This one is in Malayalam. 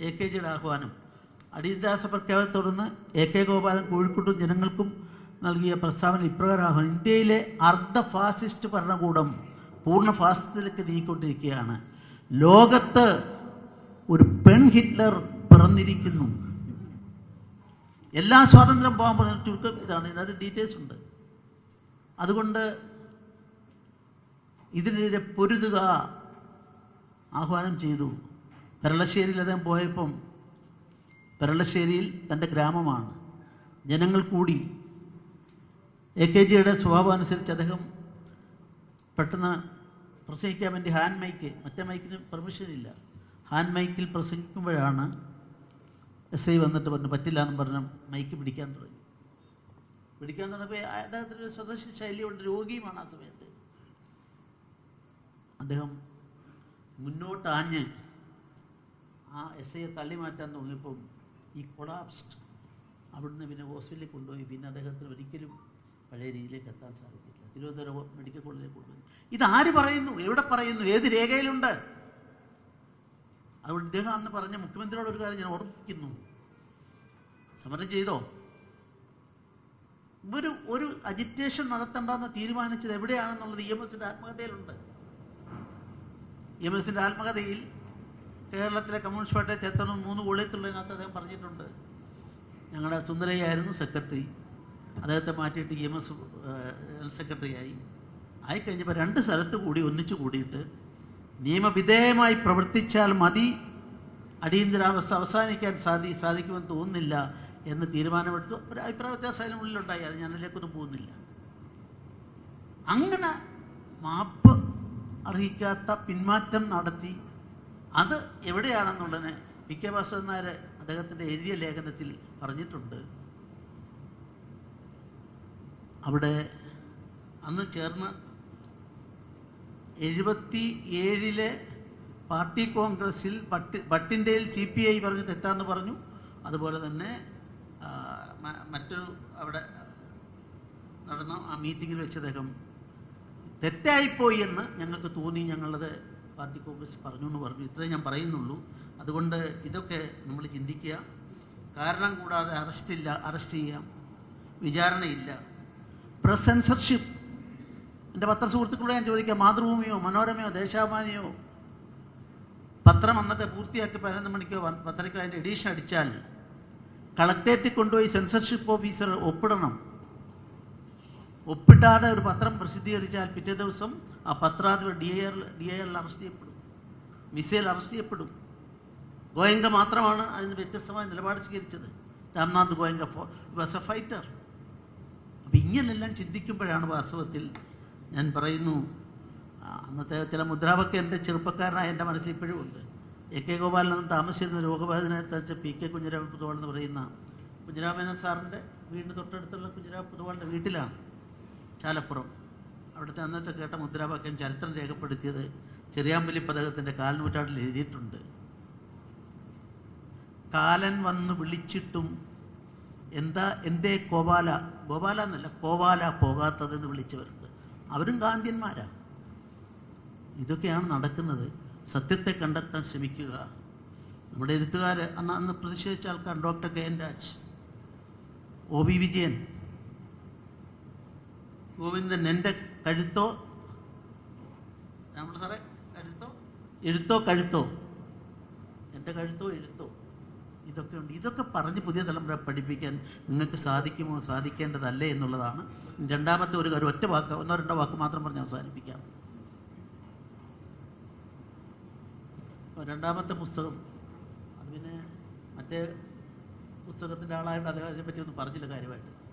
എ കെ ജിയുടെ ആഹ്വാനം. അടിയന്തരാവസ്ഥ പ്രഖ്യാപനത്തെ തുടർന്ന് എ കെ ഗോപാലൻ കോഴിക്കോട്ടും ജനങ്ങൾക്കും നൽകിയ പ്രസ്താവന ഇപ്രകാരം ആഹ്വാനം ഇന്ത്യയിലെ അർദ്ധ ഫാസിസ്റ്റ് ഭരണകൂടം പൂർണ ഫാസിസത്തിലേക്ക് നീങ്ങിക്കൊണ്ടിരിക്കുകയാണ്. ലോകത്ത് ഒരു പെൺ ഹിറ്റ്ലർ പിറന്നിരിക്കുന്നു. എല്ലാ സ്വാതന്ത്ര്യം പോകാൻ പോകുന്ന ചുരുക്കം ഇതാണ്. ഇതിനകത്ത് ഡീറ്റെയിൽസ് ഉണ്ട്. അതുകൊണ്ട് ഇതിനെതിരെ പൊരുതുക ആഹ്വാനം ചെയ്തു. പെരളശ്ശേരിയിൽ അദ്ദേഹം പോയപ്പം പെരളശ്ശേരിയിൽ തന്റെ ഗ്രാമമാണ്. ജനങ്ങൾ കൂടി എ കെ ജിയുടെ സ്വഭാവം അനുസരിച്ച് അദ്ദേഹം പെട്ടെന്ന് പ്രസംഗിക്കാൻ വേണ്ടി ഹാൻഡ് മൈക്ക് മറ്റേ മൈക്കിന് പെർമിഷൻ ഇല്ല. ഹാൻഡ് മൈക്കിൽ പ്രസംഗിക്കുമ്പോഴാണ് എസ് ഐ വന്നിട്ട് പറഞ്ഞു പറ്റില്ല എന്ന് പറഞ്ഞു മൈക്ക് പിടിക്കാൻ തുടങ്ങി. പിടിക്കാൻ തുടങ്ങിയപ്പോൾ അദ്ദേഹത്തിന്റെ ഒരു ശൈലി ശൈലിയുണ്ട് രോഗിയുമാണ് ആ സമയത്ത്. അദ്ദേഹം മുന്നോട്ട് ആഞ്ഞ് ആ എസ് ഐയെ തള്ളി മാറ്റാൻ തുടങ്ങിയപ്പം ഈ കൊളാപ്സ്ഡ് അവിടുന്ന് പിന്നെ ഹോസ്പിറ്റലിൽ കൊണ്ടുപോയി പിന്നെ അദ്ദേഹത്തിന് ഒരിക്കലും പഴയ രീതിയിലേക്ക് എത്താൻ സാധിക്കില്ല തിരുവനന്തപുരം മെഡിക്കൽ കോളേജിൽ കൊണ്ടുപോയി. ഇതാര് പറയുന്നു? എവിടെ പറയുന്നു? ഏത് രേഖയിലുണ്ട്? അതുകൊണ്ട് ഇദ്ദേഹം അന്ന് പറഞ്ഞ മുഖ്യമന്ത്രിയോട് ഒരു കാര്യം ഞാൻ ഓർമ്മിപ്പിക്കുന്നു. സമരം ചെയ്തോ? ഒരു ഒരു അജിറ്റേഷൻ നടത്തണ്ടെന്ന് തീരുമാനിച്ചത് എവിടെയാണെന്നുള്ളത് ഇ എം എസിന്റെ ആത്മകഥയിലുണ്ട്. ഇ എം എസിന്റെ ആത്മകഥയിൽ കേരളത്തിലെ കമ്മ്യൂണിസ്റ്റ് പാർട്ടിയെ ചേർത്തണം മൂന്ന് കോളിയത്തുള്ളതിനകത്ത് അദ്ദേഹം പറഞ്ഞിട്ടുണ്ട്. ഞങ്ങളുടെ സുന്ദരയായിരുന്നു സെക്രട്ടറി. അദ്ദേഹത്തെ മാറ്റിയിട്ട് ഇ എം എസ് സെക്രട്ടറിയായി സെക്രട്ടറി ആയി ആയിക്കഴിഞ്ഞപ്പോൾ രണ്ട് സ്ഥലത്ത് കൂടി ഒന്നിച്ചു കൂടിയിട്ട് നിയമവിധേയമായി പ്രവർത്തിച്ചാൽ മതി അടിയന്തരാവസ്ഥ അവസാനിക്കാൻ സാധി സാധിക്കുമെന്ന് തോന്നുന്നില്ല എന്ന് തീരുമാനമെടുത്തു ഒരു അഭിപ്രായ വ്യത്യാസം അതിനുള്ളിലുണ്ടായി അത് ഞാനതിലേക്കൊന്നും പോകുന്നില്ല. അങ്ങനെ മാപ്പ് അർഹിക്കാത്ത പിന്മാറ്റം നടത്തി അത് എവിടെയാണെന്നുള്ളതിന് പി കെ നായർ അദ്ദേഹത്തിന്റെ എഴുതിയ ലേഖനത്തിൽ പറഞ്ഞിട്ടുണ്ട്. അവിടെ അന്ന് ചേർന്ന് എഴുപത്തി ഏഴിലെ പാർട്ടി കോൺഗ്രസിൽ ബട്ട് ബട്ടിന്റെയിൽ സി പി ഐ പറഞ്ഞു തെറ്റാന്ന് പറഞ്ഞു. അതുപോലെ തന്നെ മറ്റു മറ്റൊരു അവിടെ നടന്ന ആ മീറ്റിങ്ങിൽ വെച്ച് അദ്ദേഹം തെറ്റായിപ്പോയി എന്ന് ഞങ്ങൾക്ക് തോന്നി ഞങ്ങളത് പാർട്ടി കോൺഗ്രസ് പറഞ്ഞു എന്ന് പറഞ്ഞു. ഇത്രയും ഞാൻ പറയുന്നുള്ളൂ. അതുകൊണ്ട് ഇതൊക്കെ നമ്മൾ ചിന്തിക്കുക. കാരണം കൂടാതെ അറസ്റ്റില്ല അറസ്റ്റ് ചെയ്യാം. വിചാരണയില്ല. പ്രസ് സെൻസർഷിപ്പ് എന്റെ പത്രസുഹൃത്തുക്കളോട് ഞാൻ ചോദിക്കാം മാതൃഭൂമിയോ മനോരമയോ ദേശാഭിമാനിയോ? പത്രം അന്നത്തെ പൂർത്തിയാക്കി പതിനൊന്ന് മണിക്കോ പത്രക്കോ അതിന്റെ എഡീഷൻ അടിച്ചാൽ കളക്ടറേറ്റിൽ കൊണ്ടുപോയി സെൻസർഷിപ്പ് ഓഫീസർ ഒപ്പിടണം. ഒപ്പിട്ടാതെ ഒരു പത്രം പ്രസിദ്ധീകരിച്ചാൽ പിറ്റേ ദിവസം ആ പത്രാധിപർ D I D I arrest ചെയ്യപ്പെടും. മിസൈൽ അറസ്റ്റ് ചെയ്യപ്പെടും. ഗോയങ്ക മാത്രമാണ് അതിന് വ്യത്യസ്തമായ നിലപാട് സ്വീകരിച്ചത്. Ramnath Goenka was a fighter. അപ്പം ഇങ്ങനെല്ലാം ചിന്തിക്കുമ്പോഴാണ് വാസ്തവത്തിൽ ഞാൻ പറയുന്നു അന്നത്തെ ചില മുദ്രാവാക്യം എന്റെ ചെറുപ്പക്കാരനായ എന്റെ മനസ്സിൽ ഇപ്പോഴും ഉണ്ട്. എ കെ ഗോപാലൻ താമസിച്ചിരുന്ന രോഗബാധിതനായിട്ട് പി കെ കുഞ്ഞിരാമൻ പുതുവാൾ എന്ന് പറയുന്ന കുഞ്ഞിരാമേനൻ സാറിന്റെ വീടിന് തൊട്ടടുത്തുള്ള കുഞ്ഞിരാമ പുതുവാളിന്റെ വീട്ടിലാണ്. ചാലപ്പുറം. അവിടുത്തെ അന്നത്തെ കേട്ട മുദ്രാവാക്യം ചരിത്രം രേഖപ്പെടുത്തിയത് ചെറിയാമ്പലി പതകത്തിന്റെ കാൽനൂറ്റാണ്ടിൽ എഴുതിയിട്ടുണ്ട്. കാലൻ വന്ന് വിളിച്ചിട്ടും എന്താ എന്തേ കോവാല? ഗോപാല എന്നല്ല കോവാല പോകാത്തതെന്ന് വിളിച്ചവരുണ്ട്. അവരും ഗാന്ധിയന്മാരാ ഇതൊക്കെയാണ് നടക്കുന്നത്. സത്യത്തെ കണ്ടെത്താൻ ശ്രമിക്കുക. നമ്മുടെ എഴുത്തുകാർ അന്ന് അന്ന് പ്രതിഷേധിച്ച ആൾക്കാർ doctor K N Raj O V Vijayan Govindan എന്റെ കഴുത്തോ? നമ്മൾ സാറേ കഴുത്തോ? എഴുത്തോ കഴുത്തോ? എന്റെ കഴുത്തോ എഴുത്തോ? ഇതൊക്കെ ഉണ്ട്. ഇതൊക്കെ പറഞ്ഞ് പുതിയ തലമുറ പഠിപ്പിക്കാൻ നിങ്ങൾക്ക് സാധിക്കുമോ സാധിക്കേണ്ടതല്ലേ എന്നുള്ളതാണ്. രണ്ടാമത്തെ ഒരു കാര്യം ഒറ്റ വാക്ക് ഒന്നോ രണ്ടോ വാക്ക് മാത്രം പറഞ്ഞ് അവസാനിപ്പിക്കാം. രണ്ടാമത്തെ പുസ്തകം. അത് പിന്നെ മറ്റേ പുസ്തകത്തിന്റെ ആളായിട്ട് അദ്ദേഹം അതിനെപ്പറ്റി ഒന്നും പറഞ്ഞില്ല കാര്യമായിട്ട്.